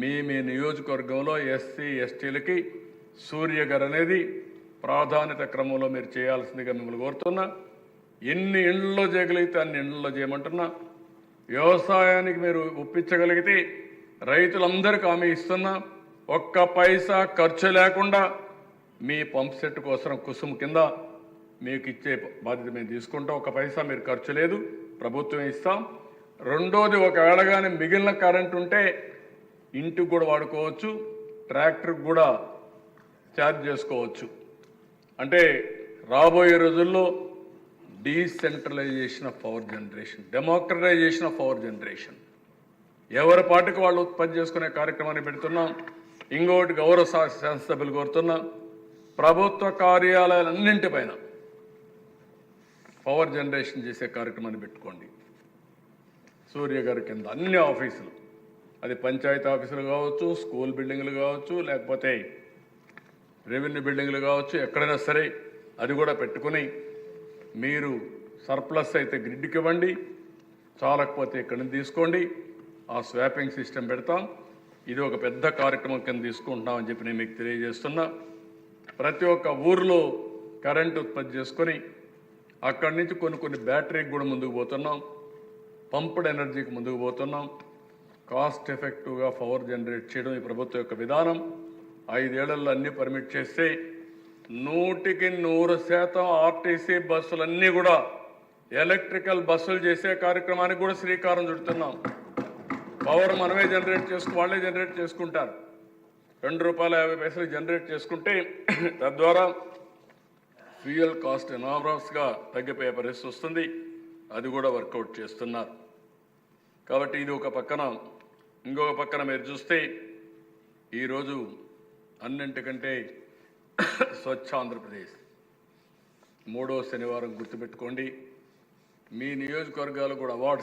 మీ మీ నియోజకవర్గంలో ఎస్సీ ఎస్టీలకి సూర్యగర్ అనేది ప్రాధాన్యత క్రమంలో మీరు చేయాల్సిందిగా మిమ్మల్ని కోరుతున్నా. ఎన్ని ఇండ్లలో చేయగలిగితే అన్ని ఇండ్లలో చేయమంటున్నా. వ్యవసాయానికి మీరు ఒప్పించగలిగితే రైతులందరికీ హామీ ఇస్తున్నా. ఒక్క పైసా ఖర్చు లేకుండా మీ పంప్ సెట్ కోసం కుసుమ కింద మీకు ఇచ్చే బాధ్యత మేము తీసుకుంటాం. ఒక పైసా మీరు ఖర్చు లేదు. ప్రభుత్వం ఇస్తాం. రెండోది ఒకవేళ కానీ మిగిలిన కరెంట్ ఉంటే ఇంటికి కూడా వాడుకోవచ్చు ట్రాక్టర్కి కూడా ఛార్జ్ చేసుకోవచ్చు. అంటే రాబోయే రోజుల్లో decentralisation of power generation democratisation of power generation. ఎవరి పాటికి వాళ్ళు ఉత్పత్తి చేసుకునే కార్యక్రమాన్ని పెడుతున్నాం ఇంకోటి గౌరవ శాసనసభ్యులు కోరుతున్నాం ప్రభుత్వ కార్యాలయాలన్నింటిపైన పవర్ జనరేషన్ చేసే కార్యక్రమాన్ని పెట్టుకోండి. సూర్య గారి కింద అన్ని ఆఫీసులు అది పంచాయతీ ఆఫీసులు కావచ్చు స్కూల్ బిల్డింగ్లు కావచ్చు లేకపోతే రెవెన్యూ బిల్డింగ్లు కావచ్చు ఎక్కడైనా సరే అది కూడా పెట్టుకుని మీరు సర్ప్లస్ అయితే గ్రిడ్కి ఇవ్వండి చాలకపోతే ఇక్కడ నుంచి తీసుకోండి ఆ స్వాపింగ్ సిస్టమ్ పెడతాం. ఇది ఒక పెద్ద కార్యక్రమం కింద తీసుకుంటున్నామని చెప్పి నేను మీకు తెలియజేస్తున్నా. ప్రతి ఒక్క ఊర్లో కరెంట్ ఉత్పత్తి చేసుకొని అక్కడి నుంచి కొన్ని కొన్ని బ్యాటరీకి కూడా ముందుకు పోతున్నాం. పంప్డ్ ఎనర్జీకి ముందుకు పోతున్నాం. కాస్ట్ ఎఫెక్టివ్గా పవర్ జనరేట్ చేయడం ఈ ప్రభుత్వం యొక్క విధానం. ఐదేళ్ళలో అన్ని పర్మిట్ చేస్తే నూటికి నూరు శాతం ఆర్టీసీ బస్సులన్నీ కూడా ఎలక్ట్రికల్ బస్సులు చేసే కార్యక్రమానికి కూడా శ్రీకారం చుడుతున్నాం. పవర్ మనమే జనరేట్ చేసుకు వాళ్ళే జనరేట్ చేసుకుంటారు. రెండు రూపాయల యాభై పైసలు జనరేట్ చేసుకుంటే తద్వారా ఫ్యూయల్ కాస్ట్ ఎనామరస్గా తగ్గిపోయే పరిస్థితి వస్తుంది. అది కూడా వర్కౌట్ చేస్తున్నారు. కాబట్టి ఇది ఒక పక్కన ఇంకొక పక్కన మీరు చూస్తే ఈరోజు అన్నింటికంటే స్వచ్ఛ ఆంధ్రప్రదేశ్. మూడో శనివారం గుర్తుపెట్టుకోండి. మీ నియోజకవర్గాలు కూడా అవార్డు